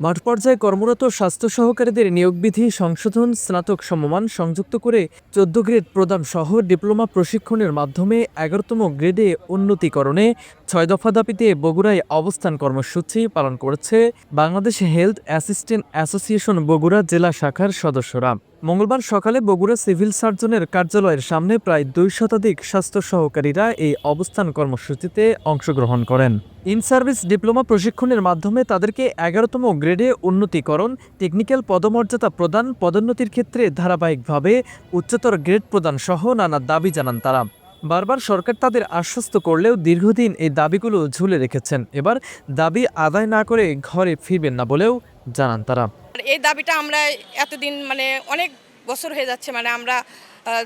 মাঠ পর্যায়ে কর্মরত স্বাস্থ্য সহকারীদের নিয়োগবিধি, সংশোধন, স্নাতক সমমান সংযুক্ত করে চোদ্দ গ্রেড প্রদান সহ ডিপ্লোমা প্রশিক্ষণের মাধ্যমে এগারোতম গ্রেডে উন্নতিকরণে ছয় দফা দাবিতে বগুড়ায় অবস্থান কর্মসূচি পালন করেছে Bangladesh health assistant association Bogura জেলা শাখার সদস্যরা। মঙ্গলবার সকালে বগুড়া সিভিল সার্জনের কার্যালয়ের সামনে প্রায় দুই শতাধিক স্বাস্থ্য সহকারীরা এই অবস্থান কর্মসূচিতে অংশগ্রহণ করেন। ইন সার্ভিস ডিপ্লোমা প্রশিক্ষণের মাধ্যমে তাদেরকে এগারোতম গ্রেডে উন্নতিকরণ, টেকনিক্যাল পদমর্যাদা প্রদান, পদোন্নতির ক্ষেত্রে ধারাবাহিকভাবে উচ্চতর গ্রেড প্রদান সহ নানা দাবি জানান তারা। বারবার সরকার তাদের আশ্বস্ত করলেও দীর্ঘদিন এই দাবিগুলো ঝুলে রেখেছেন। এবার দাবি আদায় না করে ঘরে ফিরবেন না বলেও জানান তারা। এই দাবিটা আমরা এতদিন মানে অনেক বছর হয়ে যাচ্ছে মানে আমরা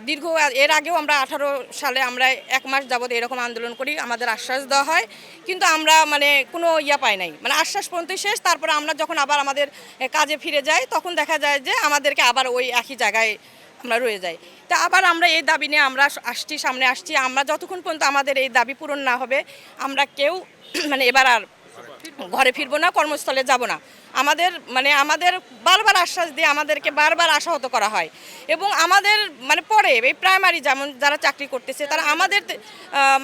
দীর্ঘ এর আগেও আমরা আঠারো সালে আমরা এক মাস যাবত এরকম আন্দোলন করি, আমাদের আশ্বাস দেওয়া হয়, কিন্তু আমরা মানে কোনো ইয়া পাই নাই। মানে আশ্বাস পর্যন্ত শেষ, তারপরে আমরা যখন আবার আমাদের কাজে ফিরে যাই, তখন দেখা যায় যে আমাদেরকে আবার ওই একই জায়গায় আমরা রয়ে যাই। তা আবার আমরা এই দাবি নিয়ে আমরা আসছি, সামনে আসছি। আমরা যতক্ষণ পর্যন্ত আমাদের এই দাবি পূরণ না হবে, আমরা কেউ মানে এবার আর ঘরে ফিরবো না, কর্মস্থলে যাব না। আমাদের মানে আমাদের বারবার আশ্বাস দিয়ে আমাদেরকে বারবার আশাহত করা হয়। এবং আমাদের মানে পরে এই প্রাইমারি যেমন যারা চাকরি করতেছে, তারা আমাদের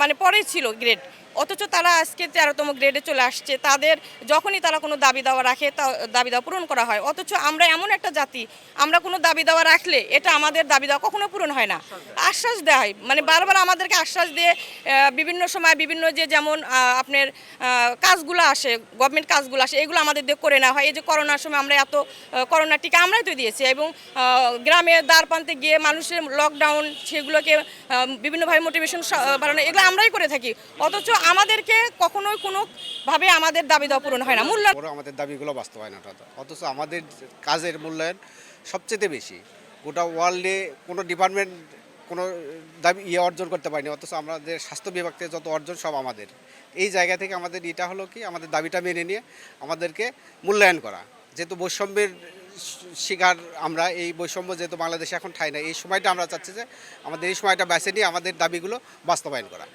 মানে পরেই ছিল গ্রেড অথচ তারা আজকে তেরোতম গ্রেডে চলে আসছে। তাদের যখনই তারা কোনো দাবি দাওয়া রাখে, তা দাবি দাওয়া পূরণ করা হয়। অথচ আমরা এমন একটা জাতি, আমরা কোনো দাবি দাওয়া রাখলে এটা আমাদের দাবি দাওয়া কখনো পূরণ হয় না। আশ্বাস দেওয়া হয়। মানে বারবার আমাদেরকে আশ্বাস দিয়ে বিভিন্ন সময় বিভিন্ন যে যেমন আপনার কাজগুলো আসে গভর্নমেন্ট কাজগুলো আসে, এগুলো আমাদের দিয়ে করে নেওয়া হয়। এই যে করোনার সময় আমরা এত করোনা টিকা আমরাই তো দিয়েছি এবং গ্রামে দ্বার প্রান্তে গিয়ে মানুষের লকডাউন সেগুলোকে বিভিন্নভাবে মোটিভেশন বাড়ানো, এগুলো আমরাই করে থাকি। অথচ আমাদেরকে কখনোই কোনোভাবে আমাদের দাবি দেওয়া পূরণ হয় না। মূল্য আমাদের দাবিগুলো বাস্তবায়ন অথচ আমাদের কাজের মূল্যায়ন সবচেয়ে বেশি। গোটা ওয়ার্ল্ডে কোনো ডিপার্টমেন্ট কোনো দাবি ইয়ে অর্জন করতে পারিনি, অথচ আমাদের স্বাস্থ্য বিভাগ থেকে যত অর্জন সব আমাদের। এই জায়গা থেকে আমাদের এটা হলো কি, আমাদের দাবিটা মেনে নিয়ে আমাদেরকে মূল্যায়ন করা। যেহেতু বৈষম্যের শিকার আমরা, এই বৈষম্য যেহেতু বাংলাদেশে এখন ঠাই না এই সময়টা আমরা চাচ্ছি যে আমাদের এই সময়টা বেছে নিয়ে আমাদের দাবিগুলো বাস্তবায়ন করা।